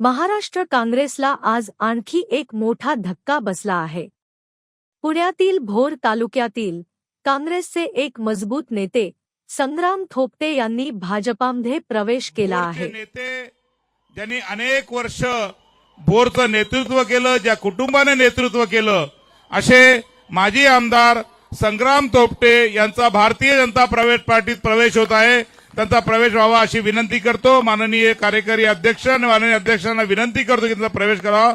महाराष्ट्र काँग्रेसला आज आणखी एक मोठा धक्का बसला आहे. पुण्यातील भोर तालुक्यातील काँग्रेसचे एक मजबूत नेते संग्राम थोपटे यांनी भाजपामध्ये प्रवेश केला आहे. नेते ज्यांनी अनेक वर्ष बोरचं नेतृत्व केलं ज्या कुटुंबाने नेतृत्व केलं असे माजी आमदार संग्राम तोपटे यांचा भारतीय जनता प्रवेश पार्टीत प्रवेश होत आहे. त्यांचा प्रवेश व्हावा अशी विनंती करतो. माननीय कार्यकारी अध्यक्ष आणि माननीय अध्यक्षांना विनंती करतो की त्यांचा प्रवेश करावा.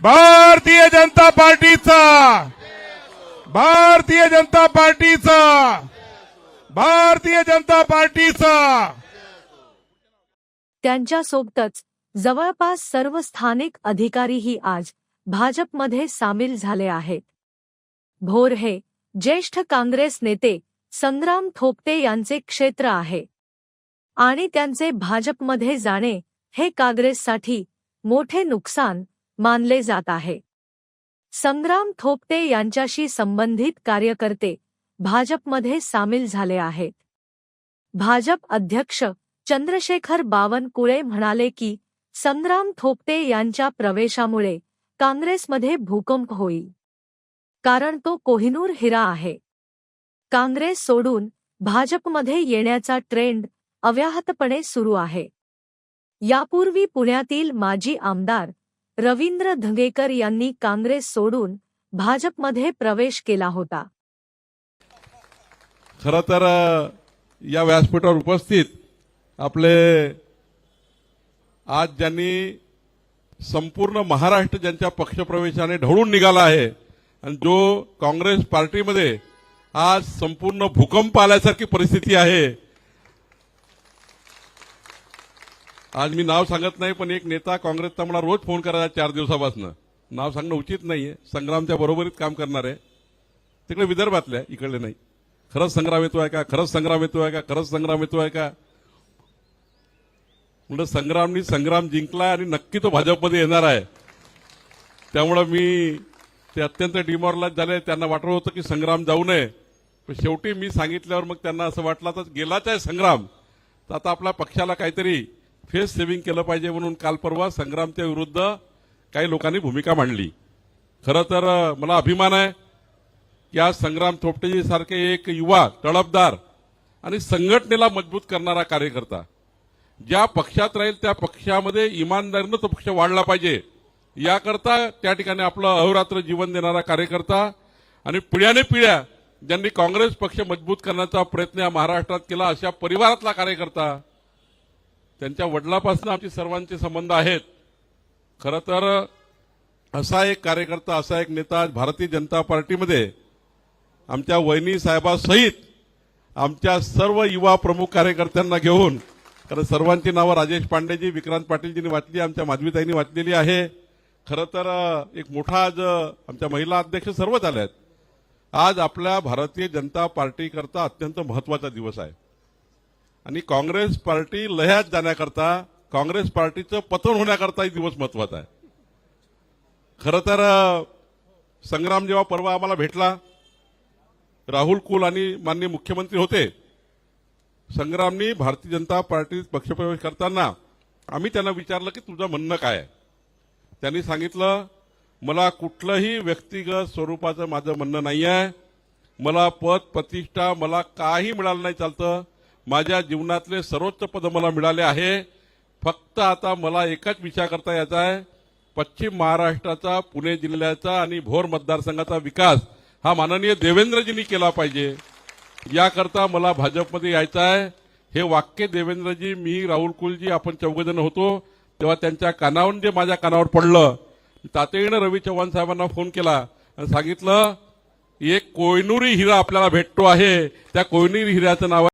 भारतीय जनता पार्टीचा! भारतीय जनता पार्टीचा! भारतीय जनता पार्टीचा! त्यांच्यासोबतच जवळपास सर्व स्थानिक अधिकारीही आज भाजपमध्ये सामील झाले आहेत. भोर हे ज्येष्ठ काँग्रेस नेते संग्राम थोपटे यांचे क्षेत्र आहे. आणि त्यांचे भाजपमध्ये जाणे हे काँग्रेससाठी मोठे नुकसान मानले जात आहे. संग्राम थोपटे यांच्याशी संबंधित कार्यकर्ते भाजपमध्ये सामील झाले आहेत. भाजप अध्यक्ष चंद्रशेखर बावनकुळे म्हणाले की संग्राम थोपटे यांच्या प्रवेशामुळे काँग्रेसमध्ये भूकंप होईल. कारण तो कोहिनूर हिरा आहे. काँग्रेस सोडून भाजपमध्ये येण्याचा ट्रेंड अव्याहतपणे सुरू आहे. यापूर्वी पुण्यातील माजी आमदार रवींद्र धंगेकर यांनी काँग्रेस सोडून भाजपमध्ये प्रवेश केला होता. खर तर या व्यासपीठावर उपस्थित आपले आज ज्यांनी संपूर्ण महाराष्ट्र ज्यांच्या पक्षप्रवेशाने ढवळून निघाला आहे आणि जो काँग्रेस पार्टीमध्ये आज संपूर्ण भूकंप आल्यासारखी परिस्थिती आहे आज मी नाव सांगत नाही पण एक नेता काँग्रेसचा मला रोज फोन करायचा चार दिवसापासून. नाव सांगणं उचित नाहीये. संग्रामच्या बरोबरीत काम करणार आहे. तिकडे विदर्भातल्या इकडले नाही. खरंच संग्राम येतो आहे का? खरंच संग्राम येतो आहे का? खरंच संग्राम येतो आहे का? म्हणजे संग्रामनी संग्राम जिंकला आणि नक्की तो भाजपमध्ये येणार आहे. त्यामुळं मी ते अत्यंत डिमॉरलाइज झाले. त्यांना वाटलं होतं की संग्राम जाऊ नये. पण शेवटी मी सांगितल्यावर मग त्यांना असं वाटलं तर गेलाच आहे संग्राम. तर आता आपल्या पक्षाला काहीतरी फेस सेव्हिंग केलं पाहिजे म्हणून काल परवा संग्रामच्या विरुद्ध काही लोकांनी भूमिका मांडली. खरं तर मला अभिमान आहे की आज संग्राम थोपटेजी सारखे एक युवा तळपदार आणि संघटनेला मजबूत करणारा कार्यकर्ता. ज्या पक्षात राहील त्या पक्षामध्ये इमानदारीनं तो पक्ष वाढला पाहिजे. याकरता त्या ठिकाणी आपलं अहोरात्र जीवन देणारा कार्यकर्ता आणि पिढ्याने पिढ्या ज्यांनी काँग्रेस पक्ष मजबूत करण्याचा प्रयत्न या महाराष्ट्रात केला अशा परिवारातला कार्यकर्ता त्यांच्या वडिलापासून आमचे सर्वांचे संबंध आहेत. खरं तर असा एक कार्यकर्ता असा एक नेता भारतीय जनता पार्टीमध्ये आमच्या वहिनी साहेबासहित आमच्या सर्व युवा प्रमुख कार्यकर्त्यांना घेऊन कारण सर्वांची नावं राजेश पांडेजी विक्रांत पाटीलजींनी वाचली आमच्या माधवीताईंनी वाचलेली आहे. खरं तर एक मोठा आज आमच्या महिला अध्यक्ष सर्वच आल्या आहेत. आज आपल्या भारतीय जनता पार्टीकरता अत्यंत महत्त्वाचा दिवस आहे. आणि काँग्रेस पार्टी लह्यात जाण्याकरता काँग्रेस पार्टीचं पतन होण्याकरता ही दिवस महत्त्वाचा आहे. खरं तर संग्राम जेव्हा परवा आम्हाला भेटला राहुल कुल आणि माननीय मुख्यमंत्री होते संग्रामनी भारतीय जनता पार्टीत पक्षप्रवेश करताना आम्ही त्यांना विचारलं की तुझं म्हणणं काय त्यांनी सांगितलं मला कुठलंही व्यक्तिगत स्वरूपाचं माझं म्हणणं नाही आहे मला पद प्रतिष्ठा मला काही मिळालं नाही चालतं. माझ्या जीवनातले सर्वोच्च पद मला मिळाले आहे. फक्त आता मला एकच विचार करता याचा आहे. पश्चिम महाराष्ट्राचा पुणे जिल्ह्याचा आणि भोर मतदारसंघाचा विकास हा माननीय देवेंद्रजींनी केला पाहिजे. याकरता मला भाजपमध्ये यायचं आहे. हे वाक्य देवेंद्रजी मी राहुल कुलजी आपण चौघजण होतो. तेव्हा त्यांच्या कानावर जे माझ्या कानावर पडलं तातडीनं रवी चव्हाण साहेबांना फोन केला आणि सांगितलं एक कोयनुरी हिरा आपल्याला भेटतो आहे. त्या कोयनुरी हिऱ्याचं नाव